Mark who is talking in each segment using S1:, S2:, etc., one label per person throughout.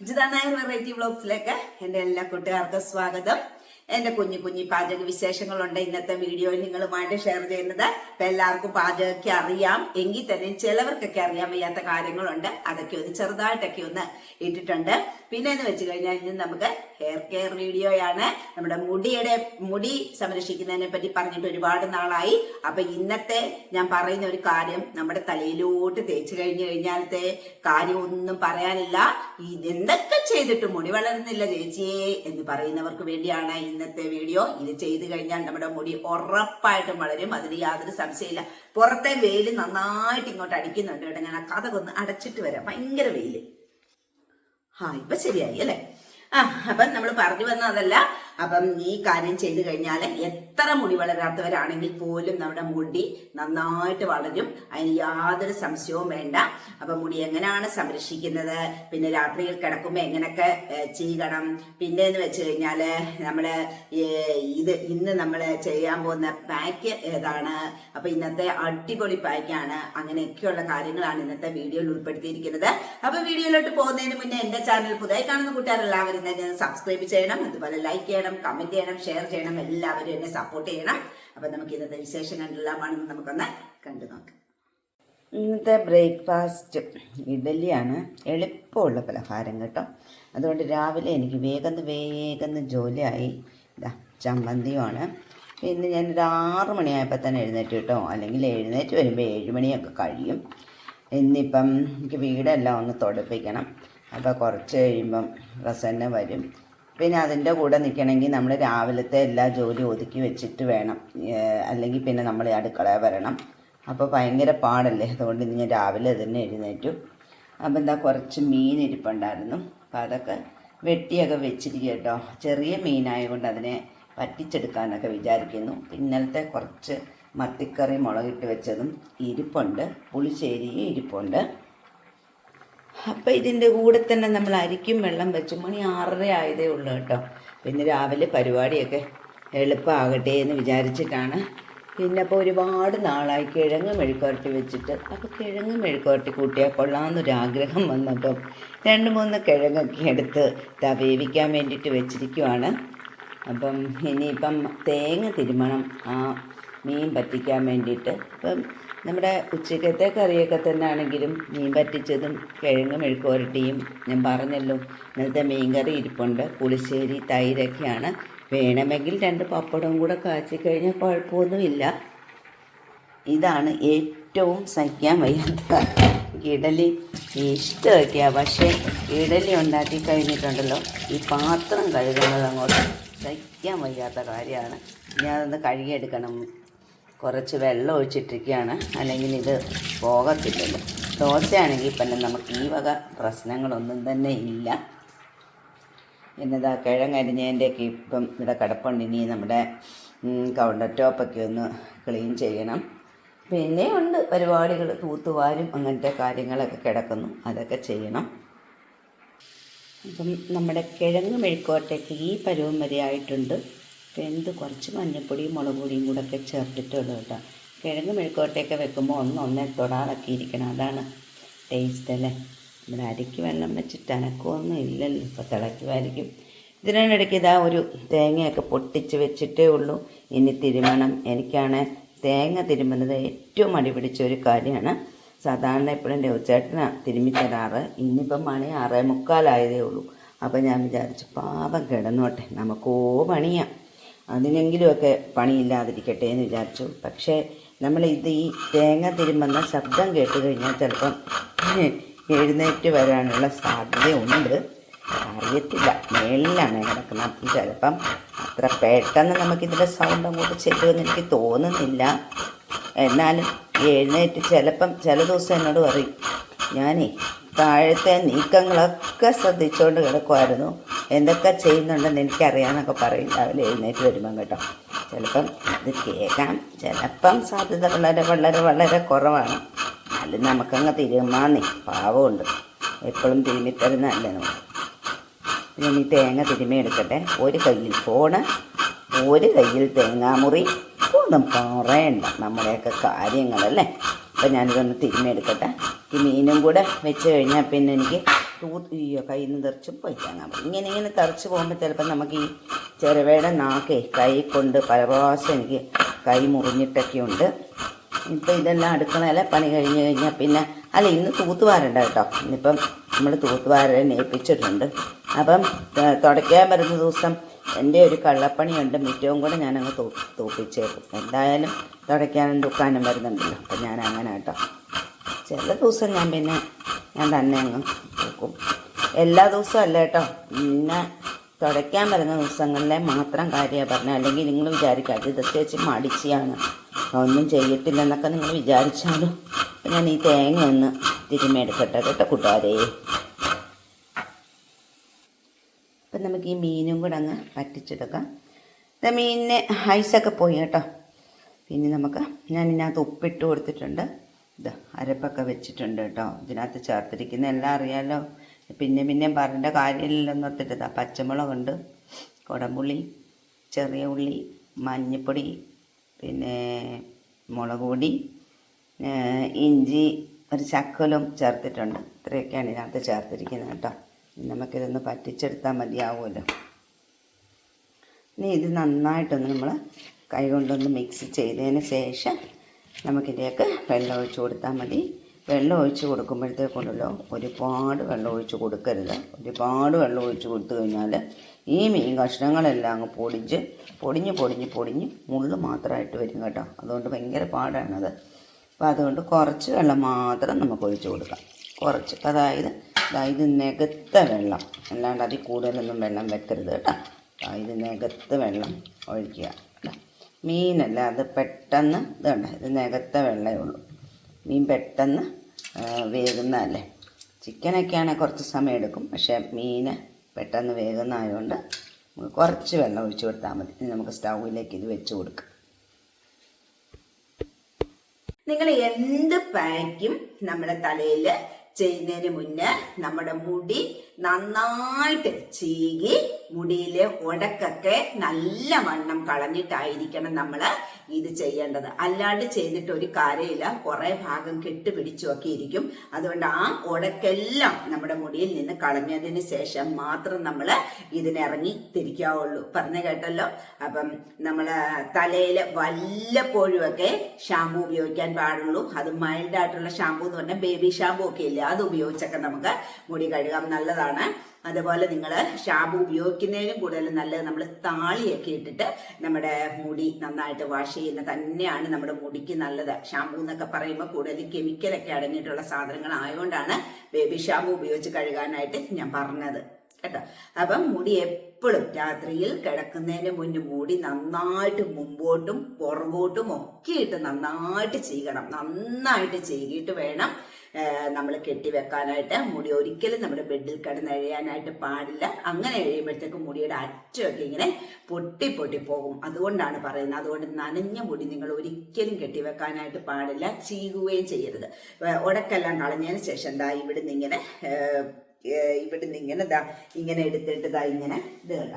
S1: Ajitha Nair variety വ്ളോഗ്സിലേക്ക് എന്റെ എല്ലാ കൂട്ടുകാർക്കും സ്വാഗതം. എന്റെ കുഞ്ഞു കുഞ്ഞു പാചക വിശേഷങ്ങളുണ്ട്. ഇന്നത്തെ വീഡിയോയിൽ നിങ്ങളുമായിട്ട് ഷെയർ ചെയ്യുന്നത് ഇപ്പം എല്ലാവർക്കും പാചകമൊക്കെ അറിയാം. എങ്കിൽ തന്നെ ചിലവർക്കൊക്കെ അറിയാൻ വയ്യാത്ത കാര്യങ്ങളുണ്ട്. അതൊക്കെ ഒന്ന് ചെറുതായിട്ടൊക്കെ ഒന്ന് ഇട്ടിട്ടുണ്ട്. പിന്നെ എന്ന് വെച്ച് കഴിഞ്ഞാൽ ഇനി നമുക്ക് ഹെയർ കെയർ ആണ് നമ്മുടെ മുടിയുടെ മുടി സംരക്ഷിക്കുന്നതിനെ പറ്റി പറഞ്ഞിട്ട് ഒരുപാട് നാളായി. അപ്പൊ ഇന്നത്തെ ഞാൻ പറയുന്ന ഒരു കാര്യം നമ്മുടെ തലയിലോട്ട് തേച്ച് കഴിഞ്ഞു കഴിഞ്ഞാലത്തെ കാര്യം ഒന്നും പറയാനില്ല. ഇതെന്തൊക്കെ ചെയ്തിട്ട് മുടി വളരുന്നില്ല ചേച്ചിയെ എന്ന് പറയുന്നവർക്ക് വേണ്ടിയാണ് ഇന്നത്തെ വീഡിയോ ഇത് ചെയ്തു കഴിഞ്ഞാൽ നമ്മുടെ മുടി ഉറപ്പായിട്ടും വളരും. അതിന് യാതൊരു സംശയമില്ല. പുറത്തെ വെയിൽ നന്നായിട്ട് ഇങ്ങോട്ട് അടിക്കുന്നുണ്ട് കേട്ടോ. ഞാൻ ആ കഥകൊന്ന് അടച്ചിട്ട് വരാം. ഭയങ്കര വെയിൽ. ആ ഇപ്പൊ ശരിയായി അല്ലേ? ആ അപ്പം നമ്മൾ പറഞ്ഞു വന്ന അതല്ല അപ്പം ഈ കാര്യം ചെയ്തു കഴിഞ്ഞാൽ എത്ര മുടി വളരാത്തവരാണെങ്കിൽ പോലും നമ്മുടെ മുടി നന്നായിട്ട് വളരും. അതിന് യാതൊരു സംശയവും വേണ്ട. അപ്പം മുടി എങ്ങനെയാണ് സംരക്ഷിക്കുന്നത്? പിന്നെ രാത്രിയിൽ കിടക്കുമ്പോൾ എങ്ങനെയൊക്കെ ചെയ്യണം? പിന്നെ എന്ന് വെച്ച് കഴിഞ്ഞാൽ നമ്മൾ ഇത് ഇന്ന് നമ്മൾ ചെയ്യാൻ പോകുന്ന പാക്ക് ഏതാണ്? അപ്പം ഇന്നത്തെ അടിപൊളി പാക്കാണ്. അങ്ങനെയൊക്കെയുള്ള കാര്യങ്ങളാണ് ഇന്നത്തെ വീഡിയോയിൽ ഉൾപ്പെടുത്തിയിരിക്കുന്നത്. അപ്പം വീഡിയോയിലോട്ട് പോകുന്നതിന് മുന്നേ എന്റെ ചാനൽ പുതിയ കാണുന്ന കൂട്ടുകാരെല്ലാവരും തന്നെ സബ്സ്ക്രൈബ് ചെയ്യണം. അതുപോലെ ലൈക്ക് ചെയ്യണം. കമന്റ് ചെയ്യണം ഷെയർ ചെയ്യണം എല്ലാവരും എന്നെ സപ്പോർട്ട് ചെയ്യണം. അപ്പൊ നമുക്ക് ഇന്നത്തെ വിശേഷം കണ്ടെല്ലാമാണെന്ന് നമുക്കൊന്ന് കണ്ടു നോക്കാം. ഇന്നത്തെ ബ്രേക്ക്ഫാസ്റ്റ് ഇഡലിയാണ്. എളുപ്പമുള്ള പലഹാരം കേട്ടോ. അതുകൊണ്ട് രാവിലെ എനിക്ക് വേഗം വേഗം ജോലിയായി. ഇതാ ചമ്മന്തിയുമാണ്. പിന്നെ ഞാനൊരു ആറ് മണിയായപ്പോൾ തന്നെ എഴുന്നേറ്റ് കേട്ടോ. അല്ലെങ്കിൽ എഴുന്നേറ്റ് വരുമ്പോൾ ഏഴ് മണിയൊക്കെ കഴിയും. ഇന്നിപ്പം എനിക്ക് വീടെല്ലാം ഒന്ന് തുടപ്പിക്കണം. അപ്പോൾ കുറച്ച് കഴിയുമ്പം റസന്നെ വരും. പിന്നെ അതിന്റെ കൂടെ നിൽക്കണമെങ്കിൽ നമ്മൾ രാവിലത്തെ എല്ലാ ജോലി ഒതുക്കി വെച്ചിട്ട് വേണം. അല്ലെങ്കിൽ പിന്നെ നമ്മൾ അടുക്കള വരണം. അപ്പോൾ ഭയങ്കര പാടല്ലേ? അതുകൊണ്ട് ഞാൻ രാവിലെ തന്നെ എഴുന്നേറ്റു. അപ്പോൾ എന്താ കുറച്ച് മീൻ ഇരിപ്പുണ്ടായിരുന്നു. അപ്പം അതൊക്കെ വെട്ടിയൊക്കെ വെച്ചിരിക്കുക കേട്ടോ. ചെറിയ മീനായതുകൊണ്ട് അതിനെ പറ്റിച്ചെടുക്കാനൊക്കെ വിചാരിക്കുന്നു. ഇന്നലത്തെ കുറച്ച് മത്തിക്കറി മുളകിട്ട് വെച്ചതും ഇരിപ്പുണ്ട്. പുളിശ്ശേരിയും ഇരിപ്പുണ്ട്. അപ്പം ഇതിന്റെ കൂടെ തന്നെ നമ്മൾ അരിക്കും വെള്ളം വെച്ച്. മണി ആറര ആയതേ ഉള്ളൂ കേട്ടോ. പിന്നെ രാവിലെ പരിപാടിയൊക്കെ എളുപ്പമാകട്ടെ എന്ന് വിചാരിച്ചിട്ടാണ്. പിന്നെ അപ്പോൾ ഒരുപാട് നാളായി കിഴങ്ങ് മെഴുക്കുവരട്ടി വെച്ചിട്ട്. അപ്പോൾ കിഴങ്ങ് മെഴുക്കുവരട്ടി കൂട്ടിയാൽ കൊള്ളാമെന്നൊരാഗ്രഹം വന്നപ്പം രണ്ട് മൂന്ന് കിഴങ്ങൊക്കെ എടുത്ത് ദാ വേവിക്കാൻ വേണ്ടിയിട്ട് വെച്ചിരിക്കുവാണ്. അപ്പം ഇനിയിപ്പം തേങ്ങ തിരുമണം ആ മീൻ പറ്റിക്കാൻ വേണ്ടിയിട്ട്. ഇപ്പം നമ്മുടെ ഉച്ചക്കത്തെ കറിയൊക്കെ തന്നെ ആണെങ്കിലും മീൻ പറ്റിച്ചതും കിഴങ്ങ് മെഴുക്കുവരട്ടിയും ഞാൻ പറഞ്ഞല്ലോ. ഇന്നലത്തെ മീൻ കറി ഇരിപ്പുണ്ട്. പുളിശ്ശേരി തൈരൊക്കെയാണ്. വേണമെങ്കിൽ രണ്ട് പപ്പടവും കൂടെ കാച്ചി കഴിഞ്ഞാൽ കുഴപ്പമൊന്നുമില്ല. ഇതാണ് ഏറ്റവും സഹിക്കാൻ വയ്യാത്ത ഇഡലി. ഇഷ്ടമൊക്കെയാണ് പക്ഷേ ഇഡലി ഉണ്ടാക്കി കഴിഞ്ഞിട്ടുണ്ടല്ലോ. ഈ പാത്രം കഴുകുന്നത് അങ്ങോട്ട് സഹിക്കാൻ വയ്യാത്ത കാര്യമാണ്. ഞാനതൊന്ന് കഴുകിയെടുക്കണം. കുറച്ച് വെള്ളം ഒഴിച്ചിട്ടിരിക്കുകയാണ്. അല്ലെങ്കിൽ ഇത് പോകത്തില്ലല്ലോ. ദോശയാണെങ്കിൽ പിന്നെ നമുക്ക് ഈ വക പ്രശ്നങ്ങളൊന്നും തന്നെ ഇല്ല. എന്നതാ കിഴങ്ങരിഞ്ഞതിന്റെയൊക്കെ ഇപ്പം ഇവിടെ കിടപ്പുണ്ട്. ഇനി നമ്മുടെ കൗണ്ടർ ടോപ്പൊക്കെ ഒന്ന് ക്ലീൻ ചെയ്യണം. പിന്നെ ഉണ്ട് പരിപാടികൾ. തൂത്തുവാരും അങ്ങനത്തെ കാര്യങ്ങളൊക്കെ കിടക്കുന്നു. അതൊക്കെ ചെയ്യണം. അപ്പം നമ്മുടെ കിഴങ്ങ് മെഴുക്കോട്ടയ്ക്ക് ഈ പരുവം വരെ ആയിട്ടുണ്ട്. വെന്ത് കുറച്ച് മഞ്ഞപ്പൊടിയും മുളക് പൊടിയും കൂടെ ഒക്കെ ചേർത്തിട്ടുള്ളൂ കേട്ടോ. കിഴങ്ങ് മെഴുക്കോട്ടയൊക്കെ വെക്കുമ്പോൾ ഒന്ന് ഒന്നേ തൊടാതൊക്കെ ഇരിക്കണം. അതാണ് ടേസ്റ്റ് അല്ലേ? നമ്മുടെ അരിക്ക് വെള്ളം വെച്ചിട്ട് അനക്കമൊന്നും ഇല്ലല്ലോ. ഇപ്പോൾ തിളയ്ക്കുമായിരിക്കും ഇതിനിടയ്ക്ക് ഇതാ ഒരു തേങ്ങയൊക്കെ പൊട്ടിച്ച് വെച്ചിട്ടേ ഉള്ളൂ. ഇനി തിരുമണം. എനിക്കാണ് തേങ്ങ തിരുമുന്നത് ഏറ്റവും മടി പിടിച്ച ഒരു കാര്യമാണ്. സാധാരണ എപ്പോഴും രവിച്ചേട്ടനാണ് തിരുമ്മി തരാറ്. ഇന്നിപ്പം മണി ആറേ മുക്കാലായതേ ഉള്ളൂ. അപ്പം ഞാൻ വിചാരിച്ചു പാപം കിടന്നോട്ടെ. നമുക്കോ പണിയാം. അതിനെങ്കിലുമൊക്കെ പണിയില്ലാതിരിക്കട്ടെ എന്ന് വിചാരിച്ചു. പക്ഷേ നമ്മൾ ഇത് ഈ തേങ്ങ തിരുമ്പുന്ന ശബ്ദം കേട്ട് കഴിഞ്ഞാൽ ചിലപ്പം എഴുന്നേറ്റ് വരാനുള്ള സാധ്യതയുണ്ട്. അറിയത്തില്ല. മേളിലാണ് കിടക്കുന്നത്. അപ്പം ചിലപ്പം അത്ര പെട്ടെന്ന് നമുക്കിതിന്റെ സൗണ്ട് അങ്ങോട്ട് ചെല്ലുമെന്ന് എനിക്ക് തോന്നുന്നില്ല. എന്നാലും എഴുന്നേറ്റ് ചിലപ്പം ചില ദിവസം എന്നോട് പറയും ഞാനേ താഴത്തെ നീക്കങ്ങളൊക്കെ ശ്രദ്ധിച്ചുകൊണ്ട് കിടക്കുമായിരുന്നു എന്തൊക്കെ ചെയ്യുന്നുണ്ടെന്ന് എനിക്കറിയാമെന്നൊക്കെ പറയും. രാവിലെ എഴുന്നേറ്റ് വരുമ്പം കേട്ടോ. ചിലപ്പം ഇത് കേൾക്കാം. ചിലപ്പം സാധ്യത വളരെ വളരെ വളരെ കുറവാണ്. എന്നാലും നമുക്കങ്ങ് തിരുമാന്നി. പാവമുണ്ട്. എപ്പോഴും തിരുമ്മിത്തരുന്നതല്ലേ നമുക്ക് ഇനി തേങ്ങ തിരുമിയെടുക്കട്ടെ ഒരു കയ്യിൽ ഫോണ് ഒരു കയ്യിൽ തേങ്ങാമുറി. ഒന്നും പറയണ്ട. നമ്മുടെയൊക്കെ കാര്യങ്ങളല്ലേ. അപ്പം ഞാനിതൊന്ന് തിരുമിയെടുക്കട്ടെ ഈ മീനും കൂടെ വെച്ച് കഴിഞ്ഞാൽ പിന്നെ എനിക്ക് തൂത്ത് അയ്യോ കയ്യിൽ നിന്ന് തെറിച്ച് പോയി പൊടി ഇങ്ങനെ ഇങ്ങനെ തെറിച്ച് പോകുമ്പോൾ ചിലപ്പോൾ നമുക്ക് ഈ ചിരവയുടെ നാക്കേ കൈ കൊണ്ട് പല പ്രാവശ്യം എനിക്ക് കൈ മുറിഞ്ഞിട്ടൊക്കെ ഉണ്ട്. ഇപ്പം ഇതെല്ലാം അടുക്കളയിലെ പണി കഴിഞ്ഞ് കഴിഞ്ഞാൽ പിന്നെ അല്ല ഇന്ന് തൂത്തുവാരണ്ട കേട്ടോ. ഇന്നിപ്പം നമ്മൾ തൂത്തുവാരൻ ഏൽപ്പിച്ചിട്ടുണ്ട്. അപ്പം തുടയ്ക്കാൻ വരുന്ന ദിവസം എന്റെ ഒരു കള്ളപ്പണിയുണ്ട്. മിറ്റവും കൂടെ ഞാനങ്ങ് തൂ തൂപ്പിച്ചേക്കും. എന്തായാലും തുടയ്ക്കാനും തൂക്കാനും വരുന്നുണ്ടല്ലോ. അപ്പം ഞാൻ അങ്ങനെ കേട്ടോ. ചില ദിവസം ഞാൻ പിന്നെ ഞാൻ തന്നെ അങ്ങ് നോക്കും എല്ലാ ദിവസവും അല്ല കേട്ടോ. പിന്നെ തുടയ്ക്കാൻ വരുന്ന ദിവസങ്ങളിലെ മാത്രം കാര്യമാണ് പറഞ്ഞത് അല്ലെങ്കിൽ നിങ്ങൾ വിചാരിക്കുക അത് ഇതൊക്കെ വെച്ച് മടിച്ചാണ്. ഒന്നും ചെയ്യത്തില്ലെന്നൊക്കെ നിങ്ങൾ വിചാരിച്ചാലും ഞാൻ ഈ തേങ്ങ ഒന്ന് തിരുമേടുക്കട്ടെ കേട്ടോ കൂട്ടുകാരേ. അപ്പം നമുക്ക് ഈ മീനും കൂടെ അങ്ങ് പറ്റിച്ചെടുക്കാം മീനിന് ഐസൊക്കെ പോയി കേട്ടോ. പിന്നെ നമുക്ക് ഞാൻ ഇതിനകത്ത് ഉപ്പിട്ട് കൊടുത്തിട്ടുണ്ട്. ഇത് അരപ്പൊക്കെ വെച്ചിട്ടുണ്ട് കേട്ടോ. ഇതിനകത്ത് ചേർത്തിരിക്കുന്ന എല്ലാം അറിയാലോ. പിന്നെ പിന്നെ പറഞ്ഞ കാര്യമില്ലെന്ന് ഓർത്തിട്ട് ഇതാ പച്ചമുളകുണ്ട് കുടമ്പുള്ളി ചെറിയ ഉള്ളി മഞ്ഞൾപ്പൊടി പിന്നെ മുളക് പൊടി ഇഞ്ചി ഒരു ചക്കലും ചേർത്തിട്ടുണ്ട്. ഇത്രയൊക്കെയാണ് ഇതിനകത്ത് ചേർത്തിരിക്കുന്നത് കേട്ടോ. നമുക്കിതൊന്ന് പറ്റിച്ചെടുത്താൽ മതിയാവുമല്ലോ. ഇനി ഇത് നന്നായിട്ടൊന്ന് നമ്മൾ കൈകൊണ്ടൊന്ന് മിക്സ് ചെയ്തതിന് ശേഷം നമുക്കിതിലേക്ക് വെള്ളം ഒഴിച്ച് കൊടുത്താൽ മതി. വെള്ളം ഒഴിച്ച് കൊടുക്കുമ്പോഴത്തേക്കുണ്ടല്ലോ ഒരുപാട് വെള്ളം ഒഴിച്ച് കൊടുക്കരുത്. ഒരുപാട് വെള്ളം ഒഴിച്ച് കൊടുത്തു കഴിഞ്ഞാൽ ഈ മീൻ കഷ്ണങ്ങളെല്ലാം അങ്ങ് പൊടിച്ച് പൊടിഞ്ഞ് പൊടിഞ്ഞ് പൊടിഞ്ഞ് മുള്ളു മാത്രമായിട്ട് വരും കേട്ടോ. അതുകൊണ്ട് ഭയങ്കര പാടാണത്. അപ്പോൾ അതുകൊണ്ട് കുറച്ച് വെള്ളം മാത്രം നമുക്ക് ഒഴിച്ച് കൊടുക്കാം. കുറച്ച്. അതായത് അതായത് നികത്ത വെള്ളം. അല്ലാണ്ട് അതിൽ കൂടുതലൊന്നും വെള്ളം വെക്കരുത് കേട്ടോ. അതായത് നികത്ത് വെള്ളം ഒഴിക്കുക. മീനല്ല അത് പെട്ടെന്ന് ഇതുണ്ട് ഇത് നികത്ത വെള്ളമേ ഉള്ളൂ. മീൻ പെട്ടെന്ന് വേകുന്നതല്ലേ. ചിക്കനൊക്കെ ആണെങ്കിൽ കുറച്ച് സമയം എടുക്കും പക്ഷേ മീൻ പെട്ടെന്ന് വേകുന്നതായതുകൊണ്ട് നമുക്ക് കുറച്ച് വെള്ളം ഒഴിച്ച് കൊടുത്താൽ മതി. നമുക്ക് സ്റ്റൗവിലേക്ക് ഇത് വെച്ച് കൊടുക്കാം. നിങ്ങൾ എന്ത് പാക്കും നമ്മുടെ തലയിൽ ചെയ്യുന്നതിന് മുന്നേ നമ്മുടെ മുടി നന്നായിട്ട് ചീകി മുടിയിലെ ഉടക്കൊക്കെ നല്ല വണ്ണം കളഞ്ഞിട്ടായിരിക്കണം നമ്മൾ ഇത് ചെയ്യേണ്ടത്. അല്ലാണ്ട് ചെയ്തിട്ട് ഒരു കാര്യമില്ല. കുറെ ഭാഗം കെട്ട് ഇരിക്കും അതുകൊണ്ട് ആ ഉടക്കെല്ലാം നമ്മുടെ മുടിയിൽ നിന്ന് കളഞ്ഞതിന് ശേഷം മാത്രം നമ്മൾ ഇതിനിറങ്ങി തിരിക്കാവുള്ളൂ. പറഞ്ഞു കേട്ടല്ലോ? അപ്പം നമ്മൾ തലയിൽ വല്ലപ്പോഴും ഒക്കെ ഷാമ്പു ഉപയോഗിക്കാൻ പാടുള്ളൂ. അത് മൈൽഡായിട്ടുള്ള ഷാമ്പു എന്ന് പറഞ്ഞാൽ ബേബി ഷാമ്പു ഒക്കെ ഇല്ല? അത് ഉപയോഗിച്ചൊക്കെ നമുക്ക് മുടി കഴുകാം. നല്ലതാണ് അതുപോലെ നിങ്ങൾ ഷാമ്പു ഉപയോഗിക്കുന്നതിനും കൂടുതൽ നല്ലത് നമ്മൾ താളിയൊക്കെ ഇട്ടിട്ട് നമ്മുടെ മുടി നന്നായിട്ട് വാഷ് ചെയ്യുന്ന തന്നെയാണ് നമ്മുടെ മുടിക്ക് നല്ലത്. ഷാമ്പു എന്നൊക്കെ പറയുമ്പോൾ കൂടുതൽ കെമിക്കലൊക്കെ അടങ്ങിയിട്ടുള്ള സാധനങ്ങൾ ആയതുകൊണ്ടാണ് ബേബി ഷാമ്പു ഉപയോഗിച്ച് കഴുകാനായിട്ട് ഞാൻ പറഞ്ഞത്. കേട്ടോ. അപ്പം മുടി എപ്പോഴും രാത്രിയിൽ കിടക്കുന്നതിന് മുന്നേ മുടി നന്നായിട്ട് മുമ്പോട്ടും പുറകോട്ടും ഒക്കെ ഇട്ട് നന്നായിട്ട് ചെയ്യണം. നന്നായിട്ട് ചെയ്തിട്ട് വേണം നമ്മൾ കെട്ടിവെക്കാനായിട്ട് മുടി ഒരിക്കലും നമ്മുടെ ബെഡിൽ കിടന്ന് എഴയാനായിട്ട് പാടില്ല. അങ്ങനെ എഴിയുമ്പോഴത്തേക്കും മുടിയുടെ അറ്റമൊക്കെ ഇങ്ങനെ പൊട്ടി പൊട്ടി പോകും. അതുകൊണ്ടാണ് പറയുന്നത്. അതുകൊണ്ട് നനഞ്ഞ മുടി നിങ്ങൾ ഒരിക്കലും കെട്ടിവെക്കാനായിട്ട് പാടില്ല. ചീകുകയും ചെയ്യരുത്. ഉടക്കെല്ലാം കളഞ്ഞതിന് ശേഷം എന്താ ഇവിടുന്ന് ഇങ്ങനെ ഇവിടുന്ന് ഇങ്ങനെ ദാ ഇങ്ങനെ എടുത്തിട്ട് ദാ ഇങ്ങനെ ഇത് കണ്ട?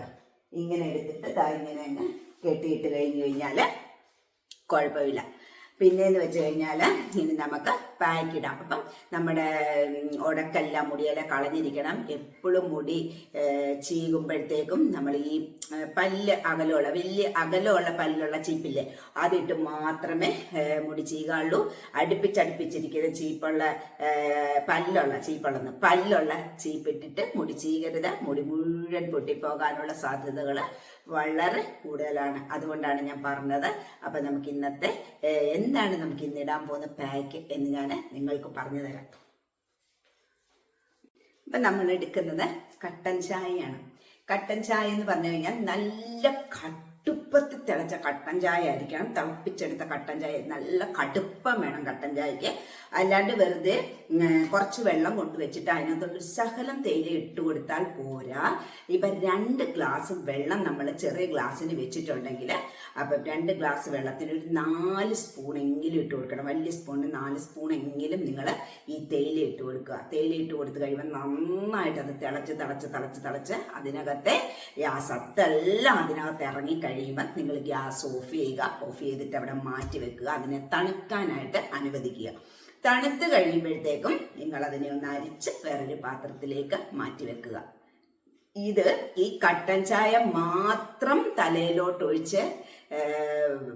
S1: ഇങ്ങനെ എടുത്തിട്ട് ദാ ഇങ്ങനെ തന്നെ കെട്ടിയിട്ട് കഴിഞ്ഞു കഴിഞ്ഞാൽ കുഴപ്പമില്ല. പിന്നെന്ന് വെച്ച് കഴിഞ്ഞാൽ ഇനി നമുക്ക് പാക്ക് ഇടാം അപ്പം നമ്മുടെ ഉടക്കല്ല മുടിയെല്ലാം കളഞ്ഞിരിക്കണം. എപ്പോഴും മുടി ചീകുമ്പോഴത്തേക്കും നമ്മൾ ഈ പല്ല് അകലമുള്ള വലിയ അകലമുള്ള പല്ലുള്ള ചീപ്പില്ലേ അതിട്ട് മാത്രമേ മുടി ചീകാവുള്ളൂ അടുപ്പിച്ചടുപ്പിച്ചിരിക്കുന്ന ചീപ്പുള്ള പല്ലുള്ള ചീപ്പുള്ളന്ന് പല്ലുള്ള ചീപ്പിട്ടിട്ട് മുടി ചീകരുത്. മുടി മുഴുവൻ പൊട്ടിപ്പോകാനുള്ള സാധ്യതകൾ വളരെ കൂടുതലാണ്. അതുകൊണ്ടാണ് ഞാൻ പറഞ്ഞത്. അപ്പം നമുക്ക് ഇന്നത്തെ എന്താണ് നമുക്ക് ഇന്ന് ഇടാൻ പോകുന്ന പാക്ക് എന്ന് ഞാൻ നിങ്ങൾക്ക് പറഞ്ഞു തരാം. ഇപ്പം നമ്മൾ എടുക്കുന്നത് കട്ടൻ ചായയാണ്. കട്ടൻ ചായ എന്ന് പറഞ്ഞു കഴിഞ്ഞാൽ നല്ല കടുപ്പത്തിൽ തിളച്ച കട്ടൻ ചായ ആയിരിക്കണം. തിളപ്പിച്ചെടുത്ത കട്ടൻ ചായ. നല്ല കടുപ്പം വേണം കട്ടൻ ചായക്ക്. അല്ലാണ്ട് വെറുതെ കുറച്ച് വെള്ളം കൊണ്ടുവച്ചിട്ട് അതിനകത്തൊരു സഹലം തേയില ഇട്ട് കൊടുത്താൽ പോരാ. ഇപ്പം രണ്ട് ഗ്ലാസ് വെള്ളം നമ്മൾ ചെറിയ ഗ്ലാസ്സിന് വെച്ചിട്ടുണ്ടെങ്കിൽ അപ്പം രണ്ട് ഗ്ലാസ് വെള്ളത്തിന് ഒരു നാല് സ്പൂൺ എങ്കിലും ഇട്ട് കൊടുക്കണം. വലിയ സ്പൂണിന് നാല് സ്പൂൺ എങ്കിലും നിങ്ങൾ ഈ തേയില ഇട്ട് കൊടുക്കുക. തേയില ഇട്ട് കൊടുത്ത് കഴിയുമ്പോൾ നന്നായിട്ട് അത് തിളച്ച് തിളച്ച് തിളച്ച് തിളച്ച് അതിനകത്തെ ആ സത്തെല്ലാം അതിനകത്ത് ഇറങ്ങി കഴിയുമ്പോൾ നിങ്ങൾ ഗ്യാസ് ഓഫ് ചെയ്യുക ഓഫ് ചെയ്തിട്ട് അവിടെ മാറ്റി വെക്കുക അതിനെ തണുക്കാനായിട്ട് അനുവദിക്കുക. തണുത്ത് കഴിയുമ്പോഴത്തേക്കും നിങ്ങൾ അതിനെ ഒന്ന് അരിച്ച് വേറൊരു പാത്രത്തിലേക്ക് മാറ്റി വെക്കുക. ഇത് ഈ കട്ടൻ ചായ മാത്രം തലയിലോട്ട് ഒഴിച്ച്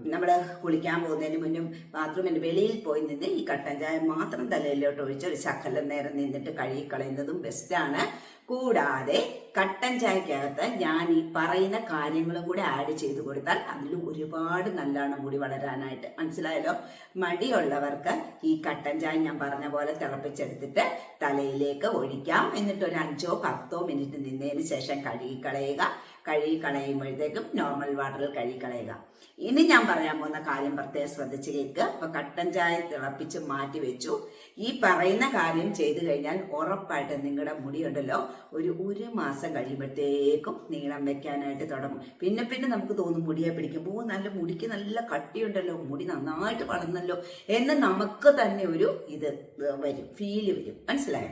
S1: നമ്മൾ കുളിക്കാൻ പോകുന്നതിന് മുന്നും ബാത്റൂമിന്റെ വെളിയിൽ പോയി നിന്ന് ഈ കട്ടൻ ചായ മാത്രം തലയിലോട്ട് ഒഴിച്ച് ഒരു ശകലം നേരം നിന്നിട്ട് കഴുകി കളയുന്നതും ബെസ്റ്റാണ് കൂടാതെ കട്ടൻ ചായക്കകത്ത് ഞാൻ ഈ പറയുന്ന കാര്യങ്ങളും കൂടെ ആഡ് ചെയ്ത് കൊടുത്താൽ അതിൽ ഒരുപാട് നല്ലാണ് മുടി വളരാനായിട്ട്. മനസ്സിലായല്ലോ? മടിയുള്ളവർക്ക് ഈ കട്ടൻ ചായ ഞാൻ പറഞ്ഞ പോലെ തിളപ്പിച്ചെടുത്തിട്ട് തലയിലേക്ക് ഒഴിക്കാം. എന്നിട്ട് ഒരു അഞ്ചോ പത്തോ മിനിറ്റ് നിന്നതിന് ശേഷം കഴുകി കളയുക കഴുകി കളയുമ്പോഴത്തേക്കും നോർമൽ വാട്ടറിൽ കഴുകി കളയുക ഇനി ഞാൻ പറയാൻ പോകുന്ന കാര്യം പ്രത്യേകം ശ്രദ്ധിച്ച് കേൾക്കുക. അപ്പൊ കട്ടൻ ചായ തിളപ്പിച്ച് മാറ്റി വെച്ചു. ഈ പറയുന്ന കാര്യം ചെയ്തു കഴിഞ്ഞാൽ ഉറപ്പായിട്ട് നിങ്ങളുടെ മുടിയുണ്ടല്ലോ ഒരു ഒരു മാസം കഴിയുമ്പോഴത്തേക്കും നീളം വെക്കാനായിട്ട് തുടങ്ങും. പിന്നെ പിന്നെ നമുക്ക് തോന്നും മുടിയെ പിടിക്കുമ്പോൾ "ഓ, നല്ല മുടിക്ക് നല്ല കട്ടിയുണ്ടല്ലോ മുടി നന്നായിട്ട് വളർന്നല്ലോ എന്ന് നമുക്ക് തന്നെ ഒരു ഇത് വരും ഫീൽ വരും. മനസ്സിലായോ?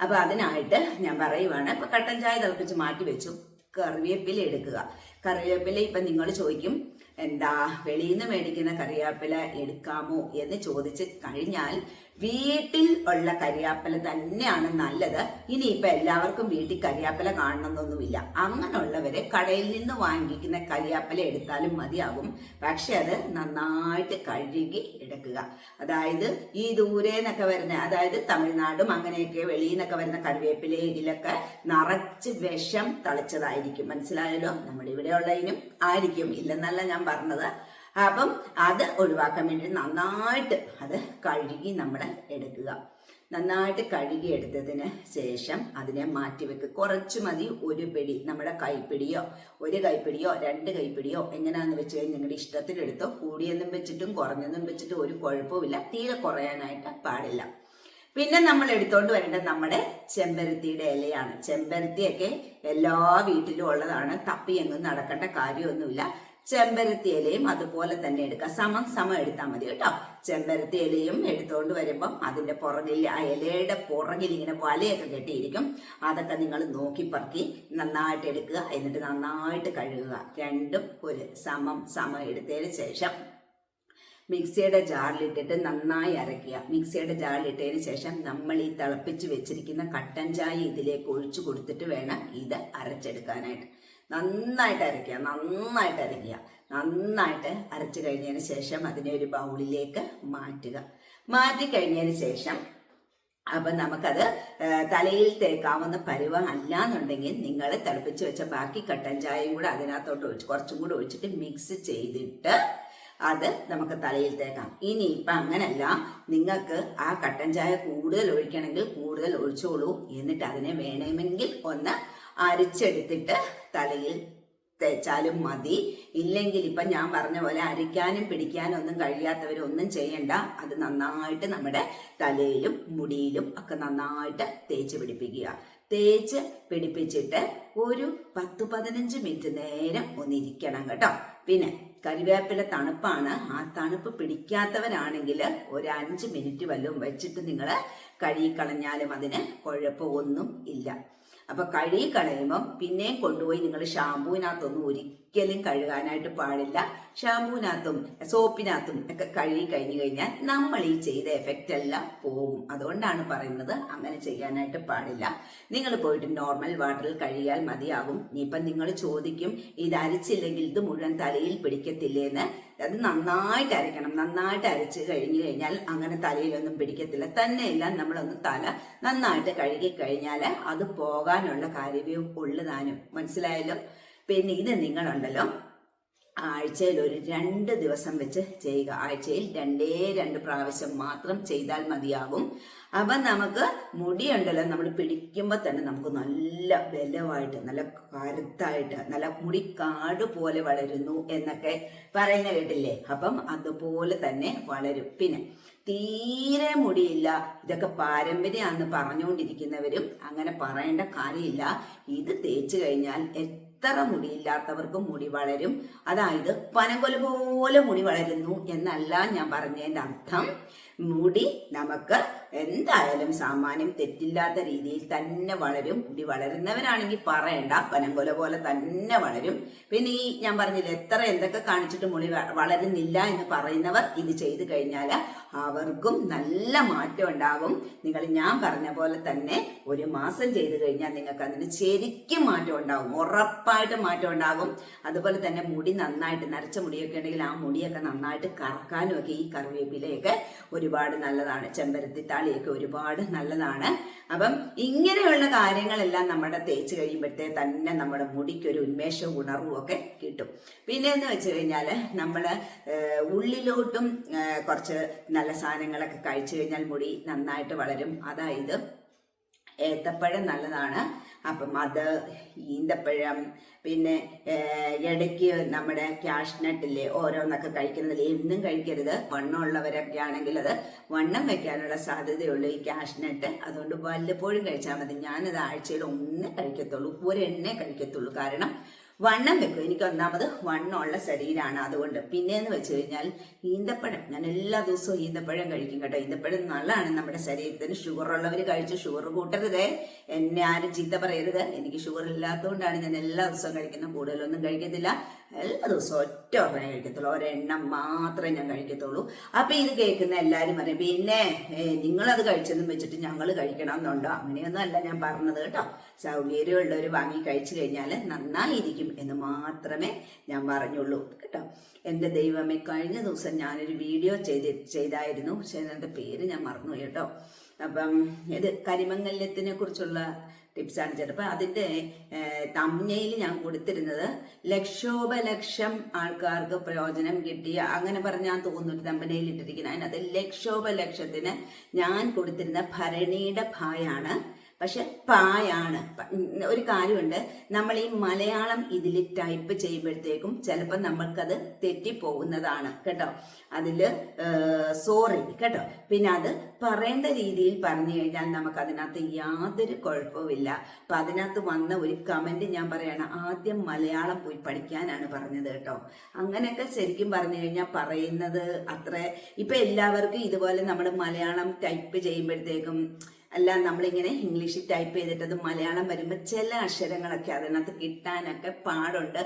S1: അപ്പൊ അതിനായിട്ട് ഞാൻ പറയുവാണ്. ഇപ്പൊ കട്ടൻ ചായ തിളപ്പിച്ച് മാറ്റി വെച്ചു. കറിവേപ്പില എടുക്കുക. കറിവേപ്പില ഇപ്പൊ നിങ്ങൾ ചോദിക്കും എന്താ വെളിയിൽ നിന്ന് മേടിക്കുന്ന കറിവേപ്പില എടുക്കാമോ? എന്ന് ചോദിച്ച് കഴിഞ്ഞാൽ വീട്ടിൽ ഉള്ള കരിയാപ്പല തന്നെയാണ് നല്ലത്. ഇനി ഇപ്പൊ എല്ലാവർക്കും വീട്ടിൽ കരിയാപ്പല കാണണമെന്നൊന്നുമില്ല. അങ്ങനെയുള്ളവരെ കടയിൽ നിന്ന് വാങ്ങിക്കുന്ന കരിയാപ്പല എടുത്താലും മതിയാകും. പക്ഷെ അത് നന്നായിട്ട് കഴുകി എടുക്കുക. അതായത് ഈ ദൂരെ നിന്നൊക്കെ വരുന്ന അതായത് തമിഴ്നാടും അങ്ങനെയൊക്കെ വെളിയിൽ നിന്നൊക്കെ വരുന്ന കറിവേപ്പില ഇതിലൊക്കെ നിറച്ച് വിഷം തളിച്ചതായിരിക്കും. മനസ്സിലായല്ലോ? നമ്മളിവിടെ ഉള്ളതിനും ആയിരിക്കും. ഇല്ലെന്നല്ല ഞാൻ പറഞ്ഞത്. അപ്പം അത് ഒഴിവാക്കാൻ വേണ്ടി നന്നായിട്ട് അത് കഴുകി നമ്മൾ എടുക്കുക. നന്നായിട്ട് കഴുകി എടുത്തതിന് ശേഷം അതിനെ മാറ്റി വെക്കുക കുറച്ച് മതി ഒരു പിടി. നമ്മുടെ കൈപ്പിടിയോ ഒരു കൈപ്പിടിയോ രണ്ട് കൈപ്പിടിയോ എങ്ങനെയാന്ന് വെച്ച് കഴിഞ്ഞാൽ നിങ്ങളുടെ ഇഷ്ടത്തിലെടുത്തോ കൂടിയെന്നും വെച്ചിട്ടും കുറഞ്ഞെന്നും വെച്ചിട്ടും ഒരു കുഴപ്പമില്ല തീരെ കുറയാനായിട്ട് പാടില്ല. പിന്നെ നമ്മൾ എടുത്തോണ്ട് വരേണ്ടത് നമ്മുടെ ചെമ്പരത്തിയുടെ ഇലയാണ്. ചെമ്പരത്തിയൊക്കെ എല്ലാ വീട്ടിലും ഉള്ളതാണ്. തപ്പി എങ്ങും നടക്കേണ്ട കാര്യമൊന്നുമില്ല. ചെമ്പരത്തി ഇലയും അതുപോലെ തന്നെ എടുക്കുക സമം സമം എടുത്താൽ മതി കേട്ടോ. ചെമ്പരത്തി ഇലയും എടുത്തോണ്ട് വരുമ്പം അതിന്റെ പുറകിൽ ആ ഇലയുടെ പുറകിൽ ഇങ്ങനെ വലയൊക്കെ കെട്ടിയിരിക്കും. അതൊക്കെ നിങ്ങൾ നോക്കി പറക്കി നന്നായിട്ട് എടുക്കുക. എന്നിട്ട് നന്നായിട്ട് കഴുകുക. രണ്ടും ഒരു സമം സമം എടുത്തതിന് ശേഷം മിക്സിയുടെ ജാറിലിട്ടിട്ട് നന്നായി അരയ്ക്കുക. മിക്സിയുടെ ജാറിലിട്ടതിന് ശേഷം നമ്മൾ ഈ തിളപ്പിച്ച് വെച്ചിരിക്കുന്ന കട്ടൻ ചായ ഇതിലേക്ക് ഒഴിച്ചു കൊടുത്തിട്ട് വേണം ഇത് അരച്ചെടുക്കാനായിട്ട്. നന്നായിട്ട് അരയ്ക്കുക നന്നായിട്ട് അരയ്ക്കുക. നന്നായിട്ട് അരച്ചു കഴിഞ്ഞതിന് ശേഷം അതിനെ ഒരു ബൗളിലേക്ക് മാറ്റുക. മാറ്റി കഴിഞ്ഞതിന് ശേഷം അപ്പൊ നമുക്കത് തലയിൽ തേക്കാവുന്ന പരുവ അല്ല എന്നുണ്ടെങ്കിൽ നിങ്ങൾ തിളപ്പിച്ച് വെച്ച ബാക്കി കട്ടൻ ചായയും കൂടെ അതിനകത്തോട്ട് ഒഴിച്ച് കുറച്ചും കൂടെ ഒഴിച്ചിട്ട് മിക്സ് ചെയ്തിട്ട് അത് നമുക്ക് തലയിൽ തേക്കാം. ഇനി ഇപ്പൊ അങ്ങനല്ല. നിങ്ങൾക്ക് ആ കട്ടൻ ചായ കൂടുതൽ ഒഴിക്കണമെങ്കിൽ കൂടുതൽ ഒഴിച്ചോളൂ. എന്നിട്ട് അതിനെ വേണമെങ്കിൽ ഒന്ന് അരിച്ചെടുത്തിട്ട് തലയിൽ തേച്ചാലും മതി. ഇല്ലെങ്കിൽ ഇപ്പൊ ഞാൻ പറഞ്ഞ പോലെ അരിക്കാനും പിടിക്കാനും ഒന്നും കഴിയാത്തവരൊന്നും ചെയ്യണ്ട. അത് നന്നായിട്ട് നമ്മുടെ തലയിലും മുടിയിലും ഒക്കെ നന്നായിട്ട് തേച്ച് പിടിപ്പിക്കുക. തേച്ച് പിടിപ്പിച്ചിട്ട് ഒരു പത്ത് പതിനഞ്ച് മിനിറ്റ് നേരം ഒന്നിരിക്കണം കേട്ടോ. പിന്നെ കരിവേപ്പില തണുപ്പാണ്. ആ തണുപ്പ് പിടിക്കാത്തവരാണെങ്കിൽ ഒരു അഞ്ച് മിനിറ്റ് വല്ലതും വെച്ചിട്ട് നിങ്ങൾ കഴുകിക്കളഞ്ഞാലും അതിന് കുഴപ്പമൊന്നും ഇല്ല. അപ്പൊ കഴുകി കളയുമ്പം പിന്നെയും കൊണ്ടുപോയി നിങ്ങൾ ഷാമ്പൂവിനകത്തൊന്നും ഒരിക്കലും കഴുകാനായിട്ട് പാടില്ല. ഷാമ്പൂവിനകത്തും സോപ്പിനകത്തും ഒക്കെ കഴുകി കഴിഞ്ഞു കഴിഞ്ഞാൽ നമ്മൾ ഈ ചെയ്ത എഫക്റ്റ് എല്ലാം പോകും. അതുകൊണ്ടാണ് പറയുന്നത് അങ്ങനെ ചെയ്യാനായിട്ട് പാടില്ല. നിങ്ങൾ പോയിട്ട് നോർമൽ വാട്ടറിൽ കഴുകിയാൽ മതിയാകും. ഇനിയിപ്പം നിങ്ങൾ ചോദിക്കും ഇത് അരിച്ചില്ലെങ്കിൽ ഇത് മുഴുവൻ തലയിൽ പിടിക്കത്തില്ലേന്ന് അത് നന്നായിട്ട് അരയ്ക്കണം നന്നായിട്ട് അരച്ച് കഴിഞ്ഞു കഴിഞ്ഞാൽ അങ്ങനെ തലയിലൊന്നും പിടിക്കത്തില്ല. തന്നെയല്ല നമ്മളൊന്ന് തല നന്നായിട്ട് കഴുകി കഴിഞ്ഞാൽ അത് പോകാനുള്ള കാര്യമേ ഉള്ളതാനും മനസ്സിലായല്ലോ? പിന്നെ ഇത് നിങ്ങളുണ്ടല്ലോ. ആഴ്ചയിൽ ഒരു രണ്ട് ദിവസം വെച്ച് ചെയ്യുക. ആഴ്ചയിൽ രണ്ടേ രണ്ട് പ്രാവശ്യം മാത്രം ചെയ്താൽ മതിയാകും. അപ്പം നമുക്ക് മുടിയുണ്ടല്ലോ നമ്മൾ പിടിക്കുമ്പോൾ തന്നെ നമുക്ക് നല്ല ബലമായിട്ട് നല്ല കരുത്തായിട്ട് നല്ല മുടി കാട് പോലെ വളരുന്നു എന്നൊക്കെ പറയുന്ന കേട്ടില്ലേ? അപ്പം അതുപോലെ തന്നെ വളരും. പിന്നെ തീരെ മുടിയില്ല. ഇതൊക്കെ പാരമ്പര്യമാണെന്ന് പറഞ്ഞുകൊണ്ടിരിക്കുന്നവരും അങ്ങനെ പറയേണ്ട കാര്യമില്ല. ഇത് തേച്ച് കഴിഞ്ഞാൽ എത്ര മുടിയില്ലാത്തവർക്കും മുടി വളരും. അതായത് പനകൊല പോലെ മുടി വളരുന്നു എന്നല്ല ഞാൻ പറഞ്ഞതിന്റെ അർത്ഥം. മുടി നമുക്ക് എന്തായാലും സാമാന്യം തെറ്റില്ലാത്ത രീതിയിൽ തന്നെ വളരും. മുടി വളരുന്നവരാണെങ്കിൽ പറയണ്ട. പനങ്കൊല പോലെ തന്നെ വളരും. പിന്നെ ഈ ഞാൻ പറഞ്ഞില്ല എത്ര എന്തൊക്കെ കാണിച്ചിട്ട് മുടി വളരുന്നില്ല എന്ന് പറയുന്നവർ ഇത് ചെയ്തു കഴിഞ്ഞാൽ അവർക്കും നല്ല മാറ്റം ഉണ്ടാകും നിങ്ങൾ ഞാൻ പറഞ്ഞ പോലെ തന്നെ ഒരു മാസം ചെയ്തു കഴിഞ്ഞാൽ നിങ്ങൾക്ക് അതിന് ശരിക്കും മാറ്റം ഉണ്ടാകും ഉറപ്പായിട്ട് മാറ്റം ഉണ്ടാകും അതുപോലെ തന്നെ മുടി നന്നായിട്ട് നരച്ച മുടിയൊക്കെ ഉണ്ടെങ്കിൽ ആ മുടിയൊക്കെ നന്നായിട്ട് കറക്കാനും ഒക്കെ ഈ കറിവേപ്പിലയൊക്കെ ഒരുപാട് നല്ലതാണ്. ചെമ്പരത്തി താളിയൊക്കെ ഒരുപാട് നല്ലതാണ്. അപ്പം ഇങ്ങനെയുള്ള കാര്യങ്ങളെല്ലാം നമ്മുടെ തേച്ച് കഴിയുമ്പോഴത്തെ തന്നെ നമ്മുടെ മുടിക്ക് ഒരു ഉന്മേഷവും ഉണർവും ഒക്കെ കിട്ടും. പിന്നെ എന്ന് വെച്ച് കഴിഞ്ഞാൽ നമ്മൾ ഉള്ളിലോട്ടും കുറച്ച് നല്ല സാധനങ്ങളൊക്കെ കഴിച്ചു കഴിഞ്ഞാൽ മുടി നന്നായിട്ട് വളരും. അതായത് ഏത്തപ്പഴം നല്ലതാണ്. അപ്പം അത് ഈന്തപ്പഴം പിന്നെ ഇടയ്ക്ക് നമ്മുടെ ക്യാഷ്നട്ടില്ലേ ഓരോന്നൊക്കെ കഴിക്കുന്നതിൽ എന്നും കഴിക്കരുത്. വണ്ണമുള്ളവരൊക്കെ ആണെങ്കിൽ അത് വണ്ണം വെക്കാനുള്ള സാധ്യതയുള്ളൂ ഈ ക്യാഷ്നട്ട് അതുകൊണ്ട് വല്ലപ്പോഴും കഴിച്ചാൽ മതി. ഞാനത് ആഴ്ചയിൽ ഒന്നേ കഴിക്കത്തുള്ളൂ ഒരെണ്ണേ കഴിക്കത്തുള്ളൂ. കാരണം വണ്ണം വെക്കും. എനിക്ക് ഒന്നാമത് വണ്ണമുള്ള ശരീരമാണ് അതുകൊണ്ട്. പിന്നെയെന്ന് വെച്ച് കഴിഞ്ഞാൽ ഈന്തപ്പഴം. ഞാൻ എല്ലാ ദിവസവും ഈന്തപ്പഴം കഴിക്കും കേട്ടോ. ഈന്തപ്പഴം നല്ലതാണ് നമ്മുടെ ശരീരത്തിന്. ഷുഗർ ഉള്ളവർ കഴിച്ച് ഷുഗർ കൂട്ടരുതേ. എന്നെ ആരും ചീത്ത പറയരുത്. എനിക്ക് ഷുഗർ ഇല്ലാത്തതുകൊണ്ടാണ് ഞാൻ എല്ലാ ദിവസവും കഴിക്കുന്നത്. കൂടുതലൊന്നും കഴിക്കത്തില്ല. എല്ലാ ദിവസവും ഒറ്റ ഒരെണ്ണം കഴിക്കത്തുള്ളൂ. ഒരെണ്ണം മാത്രമേ ഞാൻ കഴിക്കത്തുള്ളൂ. അപ്പൊ ഇത് കേൾക്കുന്ന എല്ലാവരും പറയും പിന്നെ നിങ്ങളത് കഴിച്ചെന്നും വെച്ചിട്ട് ഞങ്ങൾ കഴിക്കണം എന്നുണ്ടോ അങ്ങനെയൊന്നും അല്ല ഞാൻ പറഞ്ഞത് കേട്ടോ. സൗകര്യമുള്ളവർ വാങ്ങി കഴിച്ചു കഴിഞ്ഞാൽ നന്നായിരിക്കും. എന്ന് മാത്രമേ ഞാൻ പറഞ്ഞുള്ളൂ. കേട്ടോ? എന്റെ ദൈവമേ കഴിഞ്ഞ ദിവസം ഞാനൊരു വീഡിയോ ചെയ്ത് ചെയ്തായിരുന്നു. പക്ഷേ എന്റെ പേര് ഞാൻ മറന്നു കേട്ടോ. അപ്പം ഇത് കരിമംഗല്യത്തിനെ കുറിച്ചുള്ള ടിപ്സാണ് ചിലപ്പോൾ അതിന്റെ തമ്മയിൽ ഞാൻ കൊടുത്തിരുന്നത് ലക്ഷോപലക്ഷം ആൾക്കാർക്ക് പ്രയോജനം കിട്ടിയ അങ്ങനെ പറഞ്ഞാൽ തോന്നുന്നു തമ്പനയിൽ ഇട്ടിരിക്കുന്നത്. അതിനകത്ത് ലക്ഷോപലക്ഷത്തിന് ഞാൻ കൊടുത്തിരുന്ന ഭരണിയുടെ ഭായാണ് പക്ഷെ പായാണ്. ഒരു കാര്യമുണ്ട്. നമ്മൾ ഈ മലയാളം ഇതിൽ ടൈപ്പ് ചെയ്യുമ്പോഴത്തേക്കും ചിലപ്പോൾ നമ്മൾക്കത് തെറ്റിപ്പോകുന്നതാണ്. കേട്ടോ? അതിൽ സോറി. കേട്ടോ? പിന്നെ അത് പറയേണ്ട രീതിയിൽ പറഞ്ഞു കഴിഞ്ഞാൽ നമുക്ക് അതിനകത്ത് യാതൊരു കുഴപ്പവുമില്ല. അപ്പം അതിനകത്ത് വന്ന ഒരു കമന്റ് ഞാൻ പറയണം ആദ്യം മലയാളം പോയി പഠിക്കാനാണ് പറഞ്ഞത് കേട്ടോ. അങ്ങനെയൊക്കെ ശരിക്കും പറഞ്ഞു കഴിഞ്ഞാൽ പറയുന്നത് അത്ര. ഇപ്പം എല്ലാവർക്കും ഇതുപോലെ നമ്മൾ മലയാളം ടൈപ്പ് ചെയ്യുമ്പോഴത്തേക്കും അല്ല നമ്മളിങ്ങനെ ഇംഗ്ലീഷിൽ ടൈപ്പ് ചെയ്തിട്ട് അത് മലയാളം വരുമ്പോൾ ചില അക്ഷരങ്ങളൊക്കെ അതിനകത്ത് കിട്ടാനൊക്കെ പാടുണ്ട്.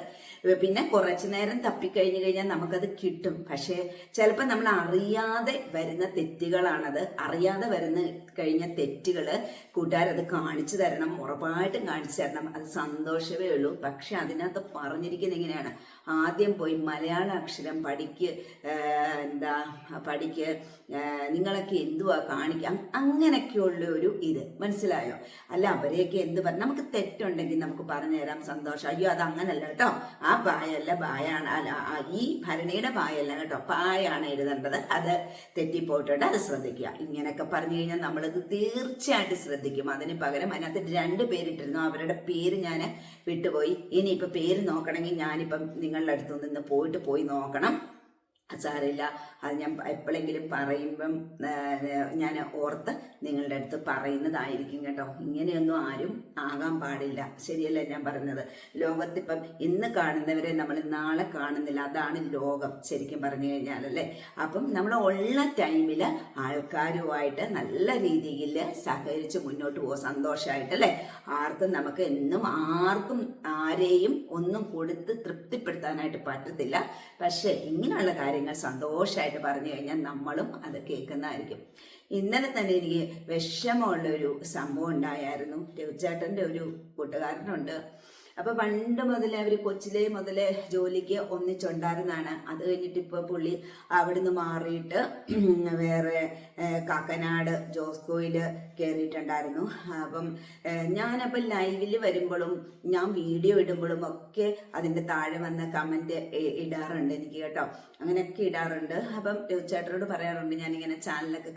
S1: പിന്നെ കുറച്ചു നേരം തപ്പിക്കഴിഞ്ഞു കഴിഞ്ഞാൽ നമുക്കത് കിട്ടും. പക്ഷേ ചിലപ്പോൾ നമ്മൾ അറിയാതെ വരുന്ന തെറ്റുകളാണത്. അറിയാതെ വരുന്ന കഴിഞ്ഞ തെറ്റുകൾ കൂട്ടുകാരത് കാണിച്ചു തരണം ഉറപ്പായിട്ടും കാണിച്ചു തരണം. അത് സന്തോഷമേ ഉള്ളൂ. പക്ഷെ അതിനകത്ത് പറഞ്ഞിരിക്കുന്ന എങ്ങനെയാണ്? ആദ്യം പോയി മലയാള അക്ഷരം പഠിക്ക് എന്താ പഠിക്ക് നിങ്ങളൊക്കെ എന്തുവാ കാണിക്കാം? അങ്ങനെയൊക്കെയുള്ള ഒരു ഇത്. മനസ്സിലായോ? അല്ല അവരെയൊക്കെ എന്ത് പറഞ്ഞു നമുക്ക് തെറ്റുണ്ടെങ്കിൽ നമുക്ക് പറഞ്ഞു തരാം സന്തോഷം. അയ്യോ അത് അങ്ങനല്ല കേട്ടോ. ആ പായല്ല പായാണ് അല്ല ഈ ഭരണിയുടെ പായല്ല കേട്ടോ. പായാണ് എഴുതേണ്ടത്. അത് തെറ്റിപ്പോയിട്ടുണ്ട്. അത് ശ്രദ്ധിക്കുക. ഇങ്ങനെയൊക്കെ പറഞ്ഞു കഴിഞ്ഞാൽ നമ്മളത് തീർച്ചയായിട്ടും ശ്രദ്ധിക്കും. അതിന് പകരം അതിനകത്ത് രണ്ട് പേരിട്ടിരുന്നു. അവരുടെ പേര് ഞാൻ വിട്ടുപോയി. ഇനിയിപ്പോൾ പേര് നോക്കണമെങ്കിൽ ഞാനിപ്പം നിങ്ങളുടെ അടുത്തു നിന്ന് പോയിട്ട് പോയി നോക്കണം. സാരമില്ല. അത് ഞാൻ എപ്പോഴെങ്കിലും പറയുമ്പം ഞാൻ ഓർത്ത് നിങ്ങളുടെ അടുത്ത് പറയുന്നതായിരിക്കും കേട്ടോ. ഇങ്ങനെയൊന്നും ആരും ആകാൻ പാടില്ല. ശരിയല്ല ഞാൻ പറഞ്ഞത്? ലോകത്തിപ്പം ഇന്ന് കാണുന്നവരെ നമ്മൾ നാളെ കാണുന്നില്ല. അതാണ് ലോകം ശരിക്കും പറഞ്ഞു കഴിഞ്ഞാൽ അല്ലേ അപ്പം നമ്മൾ ഉള്ള ടൈമിൽ ആൾക്കാരുമായിട്ട് നല്ല രീതിയിൽ സഹകരിച്ച് മുന്നോട്ട് പോകും സന്തോഷമായിട്ട് അല്ലേ? ആർക്കും നമുക്ക് എന്നും ആർക്കും ആരെയും ഒന്നും കൊടുത്ത് തൃപ്തിപ്പെടുത്താനായിട്ട് പറ്റത്തില്ല. പക്ഷേ ഇങ്ങനെയുള്ള കാര്യങ്ങൾ സന്തോഷമായിട്ട് പറഞ്ഞു കഴിഞ്ഞാൽ നമ്മളും അത് കേൾക്കുന്നതായിരിക്കും. ഇന്നലെ തന്നെ എനിക്ക് വിഷമമുള്ളൊരു സംഭവം ഉണ്ടായായിരുന്നു. രവിചേട്ടന്റെ ഒരു കൂട്ടുകാരനുണ്ട്. അപ്പൊ പണ്ട് മുതലേ അവർ കൊച്ചിലെ മുതലേ ജോലിക്ക് ഒന്നിച്ചുണ്ടായിരുന്നാണ് അത് കഴിഞ്ഞിട്ട് ഇപ്പോൾ പുള്ളി അവിടുന്ന് മാറിയിട്ട് വേറെ കാക്കനാട് ജോസ്കോയിൽ കയറിയിട്ടുണ്ടായിരുന്നു അപ്പം ഞാനപ്പം ലൈവിൽ വരുമ്പോഴും ഞാൻ വീഡിയോ ഇടുമ്പോഴും ഒക്കെ അതിന്റെ താഴെ വന്ന കമന്റ് ഇടാറുണ്ട് എനിക്ക് കേട്ടോ. അങ്ങനെയൊക്കെ ഇടാറുണ്ട്. അപ്പം ചേട്ടനോട് പറയാറുണ്ട് ഞാനിങ്ങനെ ചാനലൊക്കെ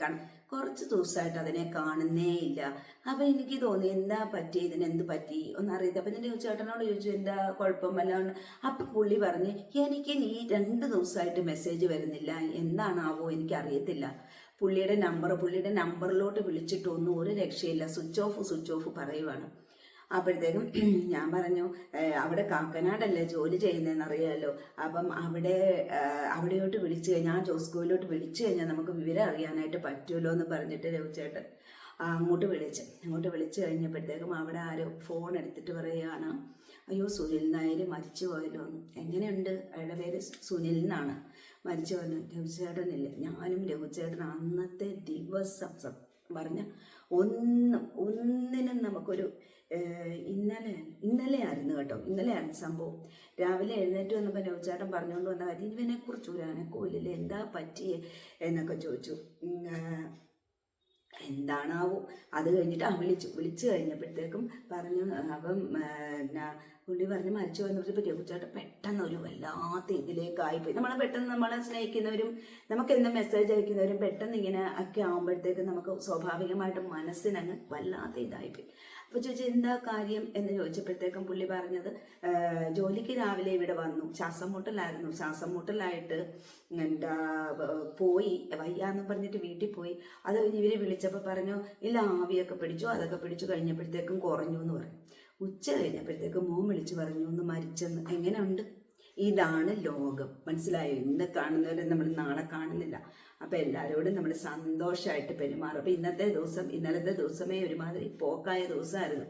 S1: കുറച്ച് ദിവസമായിട്ട് അതിനെ കാണുന്നേ ഇല്ല. അപ്പൊ എനിക്ക് തോന്നി എന്താ പറ്റി? ഇതിന് എന്ത് പറ്റി? ഒന്നറിയത് അപ്പൊ ഞാൻ ചേട്ടനോട് ചോദിച്ചു എന്താ കുഴപ്പം? വല്ലാണ്ട് അപ്പൊ പുള്ളി പറഞ്ഞ് എനിക്ക് നീ രണ്ട് ദിവസമായിട്ട് മെസ്സേജ് വരുന്നില്ല. എന്താണാവോ എനിക്കറിയത്തില്ല. പുള്ളിയുടെ നമ്പർ പുള്ളിയുടെ നമ്പറിലോട്ട് വിളിച്ചിട്ടൊന്നും ഒരു രക്ഷയില്ല. സ്വിച്ച് ഓഫ് സ്വിച്ച് ഓഫ് പറയുവാണ്. അപ്പോഴത്തേക്കും ഞാൻ പറഞ്ഞു "ഏ, അവിടെ കാക്കനാടല്ലേ ജോലി ചെയ്യുന്നതെന്ന് അറിയാമല്ലോ അപ്പം അവിടെ അവിടെയോട്ട് വിളിച്ചു കഴിഞ്ഞാൽ ആ ജോസ്കോയിലോട്ട് വിളിച്ചു കഴിഞ്ഞാൽ നമുക്ക് വിവരം അറിയാനായിട്ട് പറ്റുമല്ലോ എന്ന് പറഞ്ഞിട്ട് രവിച്ചേട്ടൻ അങ്ങോട്ട് വിളിച്ച്. അങ്ങോട്ട് വിളിച്ചു കഴിഞ്ഞപ്പോഴത്തേക്കും അവിടെ ആരോ ഫോൺ എടുത്തിട്ട് പറയുകയാണ് അയ്യോ സുനിൽ നായർ മരിച്ചു പോയല്ലോ. എങ്ങനെയുണ്ട്? അയാളുടെ പേര് സുനിൽ എന്നാണ്. മരിച്ചു പോയത് രഘുചേട്ടനില്ല ഞാനും രഘുചേട്ടൻ അന്നത്തെ ദിവസം പറഞ്ഞ ഒന്നും ഒന്നിനും നമുക്കൊരു ഏഹ്, ഇന്നലെ ആയിരുന്നു കേട്ടോ. ഇന്നലെ ഇന്നലെയായിരുന്നു സംഭവം. രാവിലെ എഴുന്നേറ്റ് വന്നപ്പോൾ നവചാട്ടൻ പറഞ്ഞുകൊണ്ട് വന്ന കാര്യം ഇവനെ കുറിച്ച് ഒരു അനക്കമില്ലല്ലോ എന്താ പറ്റിയേ? എന്നൊക്കെ ചോദിച്ചു. എന്താണാവോ? അത് കഴിഞ്ഞിട്ട് ആ വിളിച്ചു. വിളിച്ചു കഴിഞ്ഞപ്പോഴത്തേക്കും പറഞ്ഞു അപ്പം പുള്ളി പറഞ്ഞ് മരിച്ചു എന്ന് പറഞ്ഞപ്പോൾ രഘുചേട്ടൻ പെട്ടെന്ന് ഒരു വല്ലാത്ത ഇതിലേക്കായിപ്പോയി നമ്മളെ പെട്ടെന്ന് നമ്മളെ സ്നേഹിക്കുന്നവരും നമുക്ക് എന്ത് മെസ്സേജ് അയക്കുന്നവരും പെട്ടെന്ന് ഇങ്ങനെ ഒക്കെ ആകുമ്പോഴത്തേക്കും നമുക്ക് സ്വാഭാവികമായിട്ടും മനസ്സിനങ്ങ് വല്ലാത്ത ഇതായിപ്പോയി. അപ്പോൾ ചോദിച്ചു എന്താ കാര്യം എന്ന് ചോദിച്ചപ്പോഴത്തേക്കും പുള്ളി പറഞ്ഞത് "ആ, ജോലിക്ക് രാവിലെ ഇവിടെ വന്നു. ശ്വാസം മുട്ടലായിരുന്നു. ശ്വാസം മുട്ടലായിട്ട് എന്താ പോയി വയ്യാന്ന് പറഞ്ഞിട്ട് വീട്ടിൽ പോയി. അത് ഇവർ വിളിച്ചപ്പോൾ പറഞ്ഞു ഇല്ല ആവിയൊക്കെ പിടിച്ചു. അതൊക്കെ പിടിച്ചു കഴിഞ്ഞപ്പോഴത്തേക്കും കുറഞ്ഞു എന്ന് പറഞ്ഞു. ഉച്ച കഴിഞ്ഞപ്പോഴത്തേക്ക് മോൻ വിളിച്ചു പറഞ്ഞു ഒന്ന് മരിച്ചെന്ന്. എങ്ങനെയുണ്ട്? ഇതാണ് ലോകം. മനസ്സിലായോ? ഇന്ന് കാണുന്നവരെ നമ്മൾ നാളെ കാണുന്നില്ല. അപ്പൊ എല്ലാവരോടും നമ്മൾ സന്തോഷമായിട്ട് പെരുമാറും. അപ്പൊ ഇന്നത്തെ ദിവസം ഇന്നലത്തെ ദിവസമേ ഒരുമാതിരി പോക്കായ ദിവസമായിരുന്നു.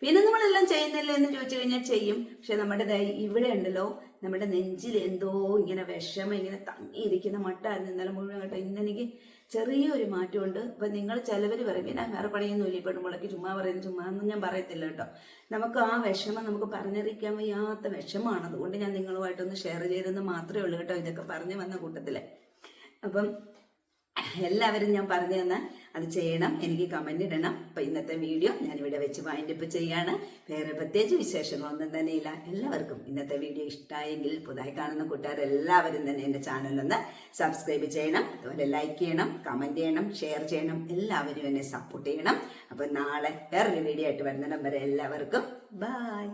S1: പിന്നെ നമ്മളെല്ലാം ചെയ്യുന്നില്ല? എന്ന് ചോദിച്ചു കഴിഞ്ഞാൽ ചെയ്യും. പക്ഷെ നമ്മുടെ ഇവിടെ ഉണ്ടല്ലോ നമ്മുടെ നെഞ്ചിൽ എന്തോ ഇങ്ങനെ വിഷമം ഇങ്ങനെ തങ്ങിയിരിക്കുന്ന മട്ടായിരുന്നു ഇന്നലെ മുഴുവൻ കേട്ടോ. ഇന്നെനിക്ക് ചെറിയൊരു മാറ്റമുണ്ട്. അപ്പം നിങ്ങൾ ചിലവർ പറയും പിന്നെ വേറെ പണിയൊന്നുമില്ല ഇപ്പം മുളക്ക് ചുമ്മാ പറയുന്നു ചുമ്മാ ഒന്നും ഞാൻ പറയത്തില്ല കേട്ടോ. നമുക്ക് ആ വിഷമം നമുക്ക് പറഞ്ഞറിയിക്കാൻ വയ്യാത്ത വിഷമമാണ്. അതുകൊണ്ട് ഞാൻ നിങ്ങളുമായിട്ടൊന്ന് ഷെയർ ചെയ്തെന്ന് മാത്രമേ ഉള്ളൂ കേട്ടോ ഇതൊക്കെ പറഞ്ഞു വന്ന കൂട്ടത്തിൽ. അപ്പം എല്ലാവരും ഞാൻ പറഞ്ഞു തന്ന അത് ചെയ്യണം എനിക്ക് കമന്റ് ഇടണം. അപ്പം ഇന്നത്തെ വീഡിയോ ഞാനിവിടെ വെച്ച് വൈൻഡപ്പ് ചെയ്യാണ്. വേറെ പ്രത്യേകിച്ച് വിശേഷങ്ങളൊന്നും തന്നെ ഇല്ല. എല്ലാവർക്കും ഇന്നത്തെ വീഡിയോ ഇഷ്ടമായെങ്കിൽ പുതുതായി കാണുന്ന കൂട്ടുകാരെല്ലാവരും തന്നെ എന്റെ ചാനലൊന്ന് സബ്സ്ക്രൈബ് ചെയ്യണം. അതുപോലെ ലൈക്ക് ചെയ്യണം കമന്റ് ചെയ്യണം ഷെയർ ചെയ്യണം. എല്ലാവരും എന്നെ സപ്പോർട്ട് ചെയ്യണം. അപ്പം നാളെ വേറൊരു വീഡിയോ ആയിട്ട് വരുന്ന നമ്പർ എല്ലാവർക്കും ബായ്